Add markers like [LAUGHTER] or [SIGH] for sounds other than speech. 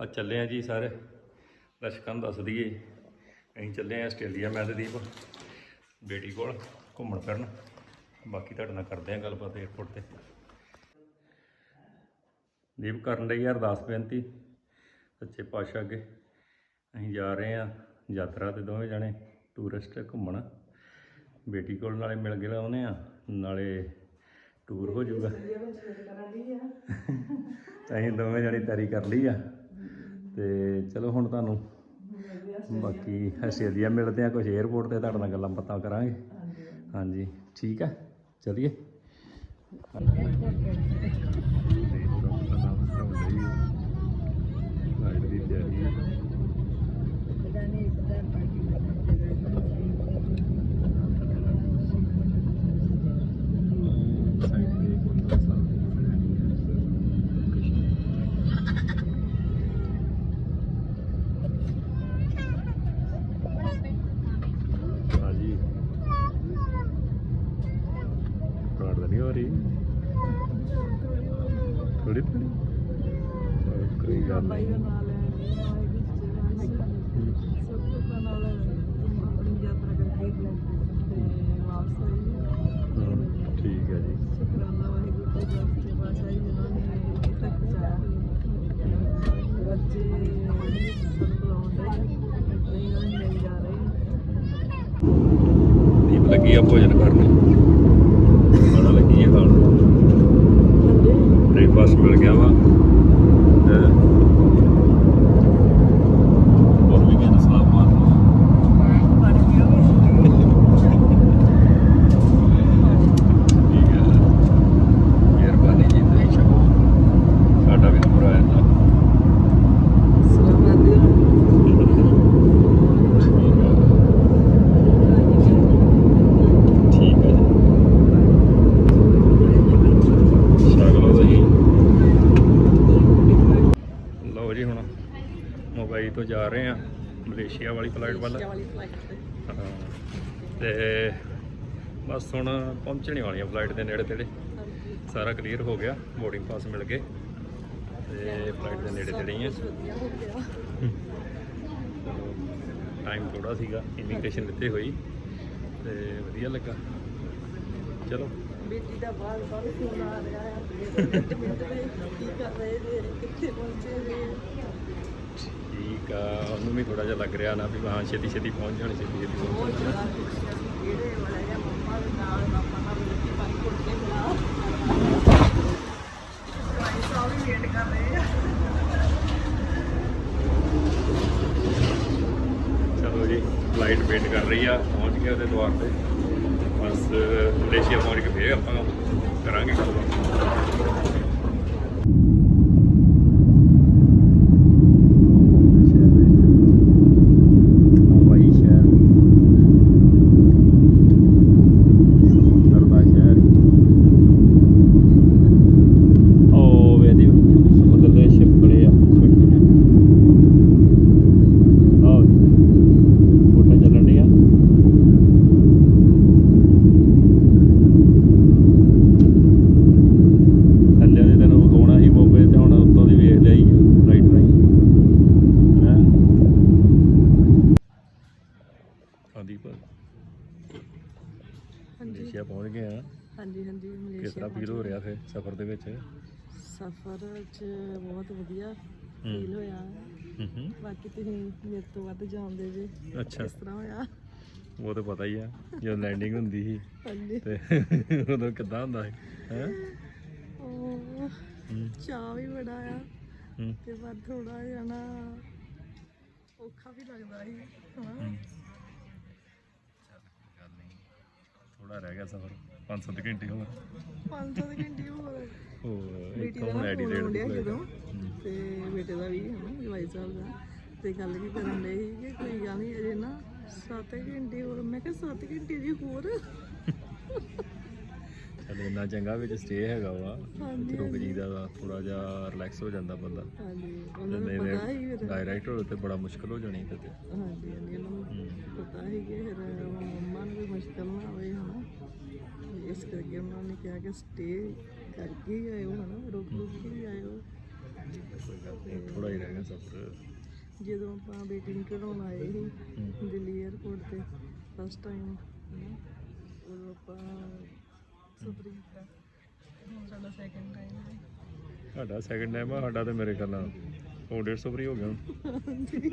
ਆ ਚੱਲੇ ਆ ਜੀ ਸਾਰੇ। ਦਰਸ਼ਕਾਂ ਨੂੰ ਦੱਸ ਦਈਏ। ਅਸੀਂ ਚੱਲੇ ਆ ਆਸਟ੍ਰੇਲੀਆ ਮੈਂ ਤੇ ਦੀਪ ਬੇਟੀ ਕੋਲ ਘੁੰਮਣ ਫਿਰਨ। ਬਾਕੀ ਤੁਹਾਡੇ ਨਾਲ ਕਰਦੇ ਆ ਗੱਲਬਾਤ 에어ਪੋਰਟ ਤੇ। ਦੀਪ ਕਰਨ ਲਈ ਅਰਦਾਸ ਬੇਨਤੀ ਸੱਚੇ ਪਾਤਸ਼ਾਹ ਅੱਗੇ। ਅਸੀਂ ਜਾ ਰਹੇ ਆ ਯਾਤਰਾ ਤੇ ਦੋਵੇਂ ਜਣੇ ਟੂਰਿਸਟ ਘੁੰਮਣ। ਬੇਟੀ ਕੋਲ ਨਾਲੇ ਮਿਲ ਕੇ ਆਉਨੇ ਆ ਨਾਲੇ ਟੂਰ ਹੋ ਜਾਊਗਾ। ਅਸੀਂ ਦੋਵੇਂ ਜਣੇ ਤਿਆਰੀ ਕਰ ਲਈ ਆ। ਤੇ ਚਲੋ ਹੁਣ ਤੁਹਾਨੂੰ ਬਾਕੀ ਆਸਟ੍ਰੇਲੀਆ ਮਿਲਦੇ ਆ ਕੁਝ 에어ਪੋਰਟ ਤੇ ਤੁਹਾਡੇ ਨਾਲ ਗੱਲਾਂ ਬਾਤਾਂ ਕਰਾਂਗੇ। ਹਾਂਜੀ, ਠੀਕ ਆ, ਚਲਿਏ। ਹਾਂਜੀ ਕਾਰਡ ਤਾਂ ਨਹੀਂ। ਹੋ ਰਹੀ ਥੋੜੀ ਥੋੜੀ ਕੋਈ ਗੱਲ ਬਾਈ ਨਹੀਂ। ਦਾ ਨਾਲ ਹੈ ਸਭ ਤੋਂ ਨਾਲ ਆਪਣੀ ਯਾਤਰਾ ਕਰਕੇ ਤੇ ਵਾਪਸ ਆਈ। ਹਮ, ਠੀਕ ਹੈ ਜੀ। ਸ਼ੁਕਰਾਨਾ ਵਾਹਿਗੁਰੂ ਤੇ ਸੱਚੇ ਪਾਤਸ਼ਾਹ ਜੀ ਜਿਨ੍ਹਾਂ ਨੇ ਇੱਥੇ ਤੱਕ ਪਹੁੰਚਾਇਆ ਬੱਚੇ ਸਾਨੂੰ ਬੁਲਾਉਂਦੇ ਨਹੀਂ ਉਹਨਾਂ ਨੂੰ ਮਿਲ ਜਾ ਰਹੇ ਦੀਪ ਲੱਗੀ ਆ ਭੋਜਨ ਕਰਨ ਬੜਾ ਲੱਗੀ ਆ ਖਾਣ ਬ੍ਰੇਕਫਾਸਟ ਮਿਲ ਗਿਆ ਵਾ ਤੇ ਹੋਰ ਵੀ ਕਹਿੰਦਾ ਸਲਾਮ ਮਾਰ ਪਾਣੀ ਪੀਓਗੇ ਠੀਕ ਹੈ ਮਿਹਰਬਾਨੀ ਜੀ ਤੁਸੀਂ ਛਕੋ ਸਾਡਾ ਵੀ ਨੰਬਰ ਆ ਜਾਂਦਾ ਸਲਾਮ ਠੀਕ ਹੈ ਜੀ ਛਕ ਲਓ ਤੁਸੀਂ ਲਓ ਜੀ ਹੁਣ ਮੁੰਬਈ ਤੋਂ ਜਾ ਰਹੇ ਆ ਮਲੇਸ਼ੀਆ ਵਾਲੀ ਫਲਾਈਟ ਵੱਲ। ਤੇ। ਹਾਂ, ਤੇ ਬਸ ਹੁਣ ਪਹੁੰਚਣੇ ਵਾਲੀਆਂ ਫਲਾਈਟ ਦੇ ਨੇੜੇ ਤੇੜੇ। ਸਾਰਾ ਕਲੀਅਰ ਹੋ ਗਿਆ ਬੋਰਡਿੰਗ ਪਾਸ ਮਿਲ ਗਏ। ਤੇ ਫਲਾਈਟ ਦੇ ਨੇੜੇ ਤੇੜੇ ਹੀ ਆ। ਟਾਈਮ ਥੋੜਾ ਸੀਗਾ ਇਮੀਗ੍ਰੇਸ਼ਨ ਦਿੱਤੇ ਹੋਈ। ਤੇ ਵਧੀਆ ਲੱਗਾ। ਚਲੋ। ਬੇਟੀ ਦਾ ਬਾਰ ਬਾਰ ਫੋਨ ਆ ਰਿਹਾ ਹੈ ਕੀ ਕਰ ਰਹੇ ਜੇ ਕਿੱਥੇ ਪਹੁੰਚੇ ਜੇ ਠੀਕ ਆ, ਉਹਨੂੰ ਵੀ ਥੋੜਾ ਜਿਹਾ ਲੱਗ ਰਿਹਾ ਨਾ ਵੀ ਹਾਂ, ਛੇਤੀ ਛੇਤੀ ਪਹੁੰਚ ਜਾਣੀ, ਛੇਤੀ ਛੇਤੀ ਪਹੁੰਚ ਬਹੁਤ ਚਲੋ ਜੀ ਫਲਾਈਟ ਵੇਟ ਕਰ ਰਹੀ ਆ, ਪਹੁੰਚ ਗਏ ਉਹਦੇ ਦੁਆਰ ਤੇ। ਬਸ, ਮਲੇਸ਼ੀਆ ਪਹੁੰਚ ਕੇ ਫੇਰ ਆਪਾਂ ਕਰਾਂਗੇ ਗੱਲਬਾਤ ਮਲੇਸ਼ੀਆ ਪਹੁੰਚ ਗਏ ਆ ਹਾਂਜੀ ਹਾਂਜੀ ਕਿਸ ਮਲੇਸ਼ੀਆ ਤਰ੍ਹਾਂ ਫੀਲ ਹੋ ਰਿਹਾ ਫਿਰ ਸਫ਼ਰ ਦੇ ਵਿੱਚ? ਸਫ਼ਰ 'ਚ ਬਹੁਤ ਵਧੀਆ ਫੀਲ ਹੋਇਆ। ਹੂੰ ਹੂੰ। ਬਾਕੀ ਤੁਸੀਂ ਮੇਰੇ ਤੋਂ ਵੱਧ ਜਾਣਦੇ ਜੇ। ਅੱਛਾ। ਕਿਸ ਤਰ੍ਹਾਂ ਹੋਇਆ? ਉਹ ਤਾਂ ਪਤਾ ਹੀ ਆ ਜਦੋਂ ਲੈਂਡਿੰਗ ਹੁੰਦੀ ਸੀ। ਹਾਂਜੀ। ਤੇ [LAUGHS] ਉਦੋਂ ਕਿੱਦਾਂ ਹੁੰਦਾ ਸੀ? ਹੈ? ਉਹ ਚਾਹ ਵੀ ਬੜਾ ਆ। ਤੇ ਪਰ ਥੋੜਾ ਜਿਹਾ ਨਾ ਔਖਾ ਵੀ ਲੱਗਦਾ ਸੀ ਹਨਾ? ਥੋੜਾ ਰਹਿ ਗਿਆ ਸਫ਼ਰ 5-7 ਘੰਟੇ ਹੋਰ। ਪੰਜ ਸੱਤ ਘੰਟੇ ਹੋਰ। ਹੋਰ ਇੱਥੋਂ flight ਆ। ਜਦੋਂ ਤੇ ਬੇਟੇ ਦਾ ਵੀ ਹਨਾ ਜਵਾਈ ਸਾਹਿਬ ਦਾ। ਤੇ ਗੱਲ ਕੀ ਕਰਨ ਸੀ ਕਿ ਕੋਈ ਗੱਲ ਨਹੀਂ ਅਜੇ ਨਾ 7 ਘੰਟੇ ਹੋਰ ਮੈਂ ਕਿਹਾ 7 ਘੰਟੇ ਜੀ ਹੋਰ। ਇੰਨਾ ਚੰਗਾ ਵਿੱਚ ਸਟੇ ਹੈਗਾ ਵਾ। ਹਾਂਜੀ, ਰੁਕ ਜੀਦਾ ਵਾ ਥੋੜਾ ਜਿਹਾ ਰਿਲੈਕਸ ਹੋ ਜਾਂਦਾ ਬੰਦਾ। ਹਾਂਜੀ ਉਹਨਾਂ ਨੂੰ ਪਤਾ ਹੀ ਫਿਰ। ਡਾਇਰੈਕਟ ਹੋਵੇ ਤੇ ਬੜਾ ਮੁਸ਼ਕਲ ਹੋ ਜਾਣੀ ਤੇ। ਹਾਂਜੀ ਹਾਂਜੀ ਉਹਨਾਂ ਨੂੰ ਪਤਾ ਹੀ ਕਿ ਫਿਰ ਮੰਮਾ ਨੂੰ ਵੀ ਮੁਸ਼ਕਲ ਨਾ ਆਵੇ ਹਨਾ। ਇਸ ਕਰਕੇ ਉਹਨਾਂ ਨੇ ਕਿਹਾ ਕਿ ਸਟੇ ਕਰਕੇ ਹੀ ਆਇਓ ਹਨਾ। ਰੁਕ ਰੁਕ ਕੇ ਹੀ। ਆਇਓ। ਥੋੜਾ ਹੀ ਰਹਿ ਗਿਆ ਸਫ਼ਰ ਜਦੋਂ ਆਪਾਂ ਨੂੰ ਚੜਾਉਣ ਆਏ ਸੀ। ਦਿੱਲੀ 에ਅਰਪੋਰਟ ਤੇ ਫਸਟ ਟਾਈਮ ਉਦੋਂ ਆਪਾਂ ਹੁਣ ਸਾਡਾ ਸੈਕਿੰਡ ਟਾਈਮ ਹੈ। ਸਾਡਾ ਸੈਕਿੰਡ ਟਾਈਮ ਆ ਸਾਡਾ ਤੇ ਮੇਰੇ ਖਿਆਲ ਨਾਲ। 150 ਫਰੀ ਹੋ ਗਿਆ ਹੁਣ। [LAUGHS]